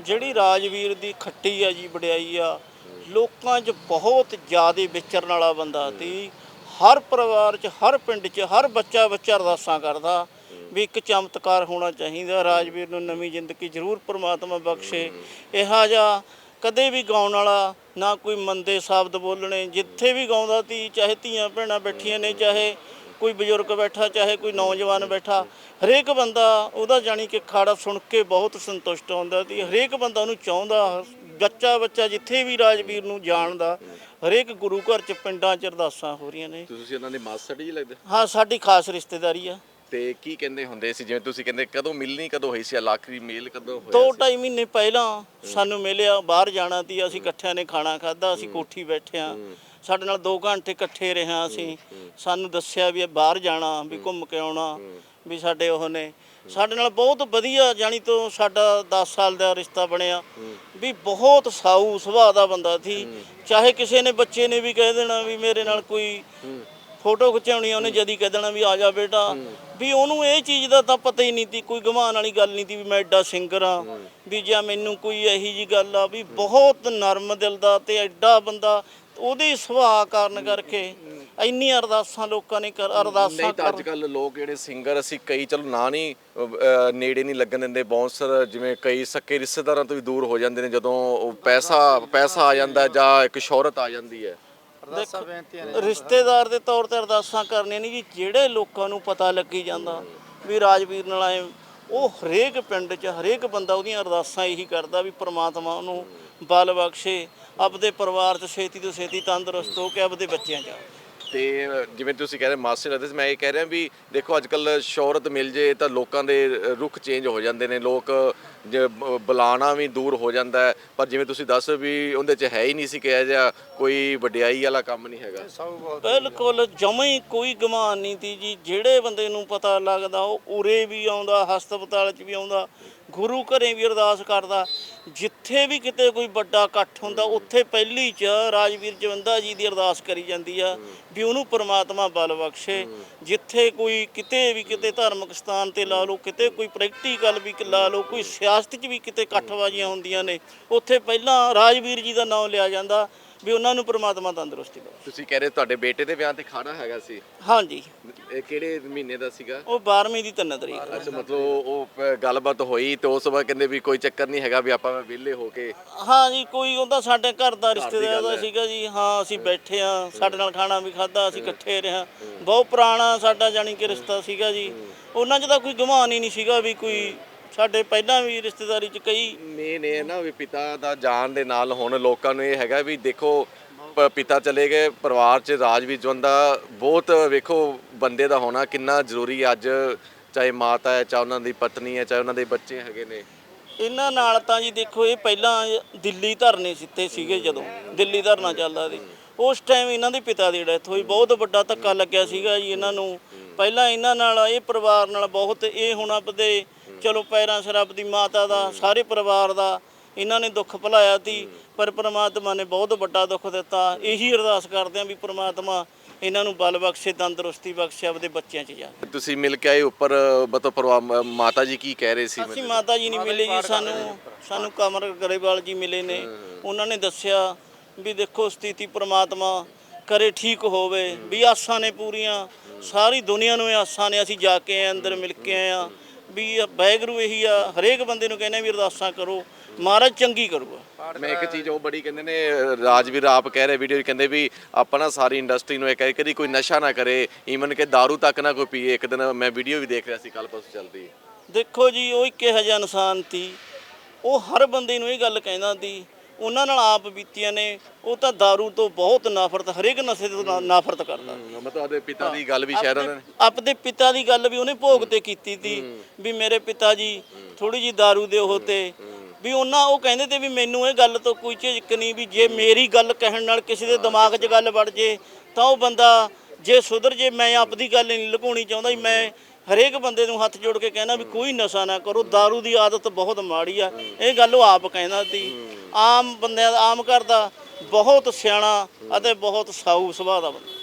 ਜਿਹੜੀ ਰਾਜਵੀਰ ਦੀ ਖੱਟੀ ਆ ਜੀ ਵਡਿਆਈ ਆ ਲੋਕਾਂ 'ਚ ਬਹੁਤ ਜ਼ਿਆਦਾ ਵਿਚਰਨ ਵਾਲਾ ਬੰਦਾ ਸੀ। ਹਰ ਪਰਿਵਾਰ 'ਚ ਹਰ ਪਿੰਡ 'ਚ ਹਰ ਬੱਚਾ ਬੱਚਾ ਅਰਦਾਸਾਂ ਕਰਦਾ ਵੀ ਇੱਕ ਚਮਤਕਾਰ ਹੋਣਾ ਚਾਹੀਦਾ। ਰਾਜਵੀਰ ਨੂੰ ਨਵੀਂ ਜ਼ਿੰਦਗੀ ਜ਼ਰੂਰ ਪ੍ਰਮਾਤਮਾ ਬਖਸ਼ੇ। ਇਹਾ ਜਿਹਾ ਕਦੇ ਵੀ ਗਾਉਣ ਵਾਲਾ ਨਾ ਕੋਈ ਮੰਦੇ ਸ਼ਬਦ ਬੋਲਣੇ ਜਿੱਥੇ ਵੀ ਗਾਉਂਦਾ ਸੀ ਚਾਹੇ ਧੀਆਂ ਭੈਣਾਂ ਬੈਠੀਆਂ ਨੇ ਚਾਹੇ ਕੋਈ ਬਜ਼ੁਰਗ ਬੈਠਾ ਚਾਹੇ ਕੋਈ ਨੌਜਵਾਨ ਬੈਠਾ ਹਰੇਕ ਬੰਦਾ ਉਹਦਾ ਜਾਣੀ ਕਿ ਖਾੜਾ ਸੁਣ ਕੇ ਬਹੁਤ ਸੰਤੁਸ਼ਟ ਹੁੰਦਾ ਸੀ ਹਰੇਕ ਬੰਦਾ ਉਹਨੂੰ ਚਾਹੁੰਦਾ ਬੱਚਾ ਬੱਚਾ ਜਿੱਥੇ ਵੀ ਰਾਜਵੀਰ ਨੂੰ ਜਾਣਦਾ ਹਰੇਕ ਗੁਰੂ ਘਰ ਚ ਪਿੰਡਾਂ ਚ ਅਰਦਾਸਾਂ ਹੋ ਰਹੀਆਂ ਨੇ। ਤੁਸੀਂ ਉਹਨਾਂ ਦੇ ਮਾਸਟਰ ਜੀ ਲੱਗਦੇ? ਹਾਂ ਸਾਡੀ ਖਾਸ ਰਿਸ਼ਤੇਦਾਰੀ ਆ। ਤੇ ਕੀ ਕਹਿੰਦੇ ਹੁੰਦੇ ਸੀ? ਜਿਵੇਂ ਤੁਸੀਂ ਕਹਿੰਦੇ ਕਦੋਂ ਮਿਲਣੀ ਕਦੋਂ ਹੋਈ ਸੀ? ਆਖਰੀ ਮੇਲ ਕਦੋਂ ਹੋਇਆ ਦੋ? ਢਾਈ ਮਹੀਨੇ ਪਹਿਲਾਂ ਸਾਨੂੰ ਮਿਲਿਆ ਬਾਹਰ ਜਾਣਾ ਸੀ ਅਸੀਂ ਇਕੱਠਿਆਂ ਨੇ ਖਾਣਾ ਖਾਦਾ ਅਸੀਂ ਕੋਠੀ ਬੈਠਿਆਂ ਸਾਡੇ ਨਾਲ 2 ਘੰਟੇ ਇਕੱਠੇ ਰਿਹਾ ਅਸੀਂ। ਸਾਨੂੰ ਦੱਸਿਆ ਵੀ ਇਹ ਬਾਹਰ ਜਾਣਾ ਵੀ ਘੁੰਮ ਕੇ ਆਉਣਾ ਵੀ ਸਾਡੇ ਉਹ ਨੇ। ਸਾਡੇ ਨਾਲ ਬਹੁਤ ਵਧੀਆ ਜਾਣੀ ਤੋਂ ਸਾਡਾ 10 ਸਾਲ ਦਾ ਰਿਸ਼ਤਾ ਬਣਿਆ। ਵੀ ਬਹੁਤ ਸਾਊ ਸੁਭਾਅ ਦਾ ਬੰਦਾ ਸੀ। ਚਾਹੇ ਕਿਸੇ ਨੇ ਬੱਚੇ ਨੇ ਵੀ ਕਹਿ ਦੇਣਾ ਵੀ ਮੇਰੇ ਨਾਲ ਕੋਈ ਫੋਟੋ ਖਿਚਾਉਣੀ ਆ, ਉਹਨੇ ਜਦੀ ਕਹਿ ਦੇਣਾ ਵੀ ਆ ਜਾ ਬੇਟਾ। ਵੀ ਉਹਨੂੰ ਇਹ ਚੀਜ਼ ਦਾ ਤਾਂ ਪਤਾ ਹੀ ਨਹੀਂ ਸੀ ਕੋਈ ਗਮਾਨ ਵਾਲੀ ਗੱਲ ਨਹੀਂ ਸੀ ਵੀ ਮੈਂ ਐਡਾ ਸਿੰਗਰ ਆ ਵੀ ਜਾਂ ਮੈਨੂੰ ਕੋਈ ਇਹੀ ਜੀ ਗੱਲ ਆ। ਵੀ ਬਹੁਤ ਨਰਮ ਦਿਲ ਦਾ ਤੇ ਐਡਾ ਬੰਦਾ ਉਹਦੇ ਸੁਭਾਅ ਕਾਰਨ ਕਰਕੇ ਇੰਨੀ ਅਰਦਾਸਾਂ ਲੋਕਾਂ ਨੇ ਕਰ ਅਰਦਾਸਾਂ ਨਹੀਂ ਤਾਂ ਅੱਜ ਕਰ ਕੱਲ ਲੋਕ ਜਿਹੜੇ ਸਿੰਗਰ ਅਸੀਂ ਕਈ ਚਲੋ ਨਾ ਨਹੀਂ ਅਹ, ਨੇੜੇ ਨਹੀਂ ਲੱਗਣ ਦਿੰਦੇ ਬਾਉਂਸਰ ਜਿਵੇਂ ਕਈ ਸੱਕੇ ਰਿਸ਼ਤੇਦਾਰਾਂ ਤੋਂ ਵੀ ਦੂਰ ਹੋ ਜਾਂਦੇ ਨੇ ਜਦੋਂ ਉਹ ਪੈਸਾ ਪੈਸਾ ਆ ਜਾਂਦਾ ਹੈ ਜਾਂ ਇੱਕ ਸ਼ੋਹਰਤ ਆ ਜਾਂਦੀ ਹੈ। ਅਰਦਾਸਾਂ ਬੇਨਤੀਆਂ ਨੇ। ਰਿਸ਼ਤੇਦਾਰ ਦੇ ਤੌਰ ਤੇ ਅਰਦਾਸਾਂ ਕਰਨੀਆਂ ਨਹੀਂ ਜੀ ਜਿਹੜੇ ਲੋਕਾਂ ਨੂੰ ਪਤਾ ਲੱਗੀ ਜਾਂਦਾ ਵੀ ਰਾਜਵੀਰ ਨਾਲ ਆਏ ਉਹ ਹਰੇਕ ਪਿੰਡ 'ਚ ਹਰੇਕ ਬੰਦਾ ਉਹਦੀਆਂ ਅਰਦਾਸਾਂ ਇਹੀ ਕਰਦਾ ਵੀ ਪ੍ਰਮਾਤਮਾ ਉਹਨੂੰ ਬਲ ਬਖਸ਼ੇ ਆਪਦੇ ਪਰਿਵਾਰ 'ਚ ਛੇਤੀ ਤੋਂ ਛੇਤੀ ਤੰਦਰੁਸਤ ਹੋ ਕੇ ਆਪਦੇ ਬੱਚਿਆਂ 'ਚ ਆਵੇ। ਤੇ ਜਿਵੇਂ ਤੁਸੀਂ ਕਹਿ ਰਹੇ ਮਾਸਟਰ ਸੀ ਮੈਂ ਇਹ ਕਹਿ ਰਿਹਾ ਵੀ ਦੇਖੋ ਅੱਜ ਕੱਲ ਸ਼ੋਹਰਤ ਮਿਲ ਜੇ ਤਾਂ ਲੋਕਾਂ ਦੇ ਰੁਖ ਚੇਂਜ ਹੋ ਜਾਂਦੇ ਨੇ ਲੋਕ ਬੁਲਾਣਾ ਵੀ ਦੂਰ ਹੋ ਜਾਂਦਾ ਹੈ। ਪਰ ਜਿਵੇਂ ਤੁਸੀਂ ਦੱਸ ਵੀ ਉਹਦੇ 'ਚ ਹੈ ਹੀ ਨਹੀਂ ਸੀ ਕਿਹਾ ਜਿਹਾ ਕੋਈ ਵਡਿਆਈ ਵਾਲਾ ਕੰਮ ਨਹੀਂ ਹੈਗਾ। ਬਿਲਕੁਲ ਜਮਾਂ ਹੀ ਕੋਈ ਗਮਾਨ ਨਹੀਂ ਤੀ ਜੀ। ਜਿਹੜੇ ਬੰਦੇ ਨੂੰ ਪਤਾ ਲੱਗਦਾ ਉਹ ਉਰੇ ਵੀ ਆਉਂਦਾ ਹਸਪਤਾਲ 'ਚ ਵੀ ਆਉਂਦਾ। ਗੁਰੂ ਘਰੇ ਵੀ ਅਰਦਾਸ ਕਰਦਾ, ਜਿੱਥੇ ਵੀ ਕਿਤੇ ਕੋਈ ਵੱਡਾ ਇਕੱਠ ਹੁੰਦਾ, ਉੱਥੇ ਪਹਿਲੀ 'ਚ ਰਾਜਵੀਰ ਜਵੰਦਾ ਜੀ ਦੀ ਅਰਦਾਸ ਕਰੀ ਜਾਂਦੀ ਆ, ਵੀ ਉਹਨੂੰ ਪ੍ਰਮਾਤਮਾ ਬਲ ਬਖਸ਼ੇ। ਜਿੱਥੇ ਕੋਈ ਕਿਤੇ ਵੀ ਕਿਤੇ ਧਾਰਮਿਕ ਸਥਾਨ ਤੇ ਲਾ ਲਓ, ਕਿਤੇ ਕੋਈ ਪ੍ਰੈਕਟੀਕਲ ਵੀ ਲਾ ਲਓ, ਕੋਈ ਸਿਆਸਤ 'ਚ ਵੀ ਕਿਤੇ ਇਕੱਠਬਾਜ਼ੀਆਂ ਹੁੰਦੀਆਂ ਨੇ, ਉੱਥੇ ਪਹਿਲਾਂ ਰਾਜਵੀਰ ਜੀ ਦਾ ਨਾਮ ਲਿਆ ਜਾਂਦਾ। ਵੀ ਉਹਨਾਂ ਨੂੰ ਪ੍ਰਮਾਤਮਾ ਤੰਦਰੁਸਤੀ ਬਖਸ਼ੇ ਤੁਸੀਂ ਕਹਿ ਰਹੇ ਤੁਹਾਡੇ ਬੇਟੇ ਦੇ ਵਿਆਹ ਤੇ ਖਾਣਾ ਹੈਗਾ ਸੀ। ਹਾਂਜੀ। ਇਹ ਕਿਹੜੇ ਮਹੀਨੇ ਦਾ ਸੀਗਾ? ਉਹ 12ਵੀਂ ਦੀ 3 ਤਰੀਕ। ਅੱਛਾ ਮਤਲਬ ਉਹ ਪ- ਗੱਲਬਾਤ ਹੋਈ ਤੇ ਉਸ ਵਾਰ ਕਹਿੰਦੇ ਵੀ ਕੋਈ ਚੱਕਰ ਨਹੀਂ ਹੈਗਾ ਵੀ ਆਪਾਂ ਵਿਹਲੇ ਹੋ ਕੇ ਹਾਂ ਜੀ ਕੋਈ ਉਹਦਾ ਸਾਡੇ ਘਰ ਦਾ ਰਿਸ਼ਤੇਦਾਰ ਦਾ ਸੀਗਾ ਜੀ। ਹਾਂ ਅਸੀਂ ਬੈਠੇ ਆ ਸਾਡੇ ਨਾਲ ਖਾਣਾ ਵੀ ਖਾਦਾ ਅਸੀਂ ਇਕੱਠੇ ਰਿਹਾ ਬਹੁਤ ਪੁਰਾਣਾ ਸਾਡਾ ਜਾਣੀ ਕਿ ਰਿਸ਼ਤਾ ਸੀਗਾ ਜੀ। ਉਹਨਾਂ 'ਚ ਤਾਂ ਕੋਈ ਗਮਾਨ ਹੀ ਨਹੀਂ ਸੀਗਾ ਵੀ ਕੋਈ ਸਾਡੇ ਪਹਿਲਾਂ ਵੀ ਰਿਸ਼ਤੇਦਾਰੀ 'ਚ ਕਈ ਮੇਨ ਇਹ ਨਾ ਵੀ ਪਿਤਾ ਦਾ ਜਾਣ ਦੇ ਨਾਲ ਹੁਣ ਲੋਕਾਂ ਨੂੰ ਇਹ ਹੈਗਾ ਵੀ ਦੇਖੋ ਪ- ਪਿਤਾ ਚਲੇ ਗਏ ਪਰਿਵਾਰ 'ਚ ਰਾਜ ਵੀ ਜਵੰਦਾ ਬਹੁਤ ਵੇਖੋ ਬੰਦੇ ਦਾ ਹੋਣਾ ਕਿੰਨਾ ਜ਼ਰੂਰੀ ਹੈ ਅੱਜ ਚਾਹੇ ਮਾਤਾ ਹੈ ਚਾਹੇ ਉਹਨਾਂ ਦੀ ਪਤਨੀ ਹੈ ਚਾਹੇ ਉਹਨਾਂ ਦੇ ਬੱਚੇ ਹੈਗੇ ਨੇ। ਇਹਨਾਂ ਨਾਲ ਤਾਂ ਜੀ ਦੇਖੋ ਇਹ ਪਹਿਲਾਂ ਦਿੱਲੀ ਧਰਨੇ ਸਿੱਤੇ ਸੀਗੇ ਜਦੋਂ ਦਿੱਲੀ ਧਰਨਾ ਚੱਲਦਾ ਸੀ। ਉਸ ਟਾਈਮ ਇਹਨਾਂ ਦੇ ਪਿਤਾ ਦੀ ਡੈਥ ਹੋਈ ਬਹੁਤ ਵੱਡਾ ਧੱਕਾ ਲੱਗਿਆ ਸੀਗਾ ਜੀ ਇਹਨਾਂ ਨੂੰ। ਪਹਿਲਾਂ ਇਹਨਾਂ ਨਾਲ ਇਹ ਪਰਿਵਾਰ ਨਾਲ ਬਹੁਤ ਇਹ ਹੁਣ ਆਪਦੇ ਚਲੋ ਪੈਰਾਂ ਸਿਰ ਆਪਦੀ ਮਾਤਾ ਦਾ ਸਾਰੇ ਪਰਿਵਾਰ ਦਾ ਇਹਨਾਂ ਨੇ ਦੁੱਖ ਭੁਲਾਇਆ ਸੀ ਪਰ ਪ੍ਰਮਾਤਮਾ ਨੇ ਬਹੁਤ ਵੱਡਾ ਦੁੱਖ ਦਿੱਤਾ। ਇਹੀ ਅਰਦਾਸ ਕਰਦੇ ਆਂ ਵੀ ਪ੍ਰਮਾਤਮਾ ਇਹਨਾਂ ਨੂੰ ਬਲ ਬਖਸ਼ੇ ਤੰਦਰੁਸਤੀ ਬਖਸ਼ੇ ਆਪਦੇ ਬੱਚਿਆਂ 'ਚ ਜਾ ਤੁਸੀਂ ਮਿਲ ਕੇ ਆਏ ਉੱਪਰ ਮਤਲਬ ਪਰਿਵਾਰ ਮ- ਮਾਤਾ ਜੀ ਕੀ ਕਹਿ ਰਹੇ ਸੀ? ਅਸੀਂ ਮਾਤਾ ਜੀ ਨਹੀਂ ਮਿਲੇ ਜੀ ਸਾਨੂੰ ਸਾਨੂੰ ਕਮਰ ਗਰੇਵਾਲ ਜੀ ਮਿਲੇ ਨੇ। ਉਹਨਾਂ ਨੇ ਦੱਸਿਆ ਵੀ ਦੇਖੋ ਸਥਿਤੀ ਪ੍ਰਮਾਤਮਾ ਕਰੇ ਠੀਕ ਹੋਵੇ ਵੀ ਆਸਾਂ ਨੇ ਪੂਰੀਆਂ। ਸਾਰੀ ਦੁਨੀਆ ਨੂੰ ਇਹ ਆਸਾਂ ਨੇ ਅਸੀਂ ਜਾ ਕੇ ਆਏ ਅੰਦਰ ਮਿਲ ਕੇ ਆਏ ਆ ਵੀ ਵਾਹਿਗੁਰੂ ਇਹੀ ਆ ਹਰੇਕ ਬੰਦੇ ਨੂੰ ਕਹਿੰਦੇ ਵੀ ਅਰਦਾਸਾਂ ਕਰੋ ਮਹਾਰਾਜ ਚੰਗੀ ਕਰੂਗਾ। ਮੈਂ ਇੱਕ ਚੀਜ਼ ਉਹ ਬੜੀ ਕਹਿੰਦੇ ਨੇ ਰਾਜਵੀਰ ਆਪ ਕਹਿ ਰਹੇ ਵੀਡੀਓ ਕਹਿੰਦੇ ਵੀ ਆਪਾਂ ਨਾ ਸਾਰੀ ਇੰਡਸਟਰੀ ਨੂੰ ਇਹ ਕਹੇ ਕਿ ਕੋਈ ਨਸ਼ਾ ਨਾ ਕਰੇ ਈਵਨ ਕਿ दारू ਤੱਕ ਨਾ ਕੋਈ ਪੀਏ। ਇੱਕ ਦਿਨ ਮੈਂ ਵੀਡੀਓ ਵੀ ਦੇਖ ਰਿਹਾ ਸੀ ਕੱਲ ਪਰਸੋਂ ਚੱਲਦੀ। ਦੇਖੋ ਜੀ ਉਹ ਇੱਕ ਇਹੋ ਜਿਹਾ ਇਨਸਾਨ ਸੀ। ਉਹ ਹਰ ਬੰਦੇ ਨੂੰ ਇਹ ਗੱਲ ਕਹਿੰਦਾ ਸੀ ਉਹਨਾਂ ਨਾਲ ਆਪ ਬੀਤੀਆਂ ਨੇ ਉਹ ਤਾਂ दारू ਤੋਂ ਬਹੁਤ ਨਫ਼ਰਤ ਹਰੇਕ ਨਸ਼ੇ ਤੋਂ ਨਾ- ਨਫ਼ਰਤ ਕਰਦਾ ਮਤਲਬ ਉਹਦੇ ਪਿਤਾ ਦੀ ਗੱਲ ਵੀ ਸ਼ਾਇਦ ਉਹਨਾਂ ਨੇ ਆਪਦੇ ਪਿਤਾ ਦੀ ਗੱਲ ਵੀ ਉਹਨੇ ਭੋਗ ਤੇ ਕੀਤੀ ਸੀ ਵੀ ਮੇਰੇ ਪਿਤਾ ਜੀ ਥੋੜੀ ਜੀ दारू ਦੇ ਉਹ ਤੇ ਵੀ ਉਹਨਾਂ ਉਹ ਕਹਿੰਦੇ ਤੇ ਵੀ ਮੈਨੂੰ ਇਹ ਗੱਲ ਤੋਂ ਕੋਈ ਝਿਜਕ ਨਹੀਂ ਵੀ ਜੇ ਮੇਰੀ ਗੱਲ ਕਹਿਣ ਨਾਲ ਕਿਸੇ ਦੇ ਦਿਮਾਗ 'ਚ ਗੱਲ ਵੜ ਜੇ ਤਾਂ ਉਹ ਬੰਦਾ ਜੇ ਸੁਧਰ ਜੇ ਮੈਂ ਆਪਦੀ ਗੱਲ ਨਹੀਂ ਲੁਕਾਉਣੀ ਚਾਹੁੰਦਾ ਵੀ ਮੈਂ ਹਰੇਕ ਬੰਦੇ ਨੂੰ ਹੱਥ ਜੋੜ ਕੇ ਕਹਿਣਾ ਵੀ ਕੋਈ ਨਸ਼ਾ ਨਾ ਕਰੋ दारू ਦੀ ਆਦਤ ਬਹੁਤ ਮਾੜੀ ਆ ਇਹ ਗੱਲ ਉਹ ਆਪ ਕਹਿੰਦਾ ਸੀ ਆਮ ਬੰਦਿਆਂ ਦਾ ਆਮ ਘਰ ਦਾ ਬਹੁਤ ਸਿਆਣਾ ਅਤੇ ਬਹੁਤ ਸਾਊ ਸੁਭਾਅ ਦਾ ਬੰਦਾ।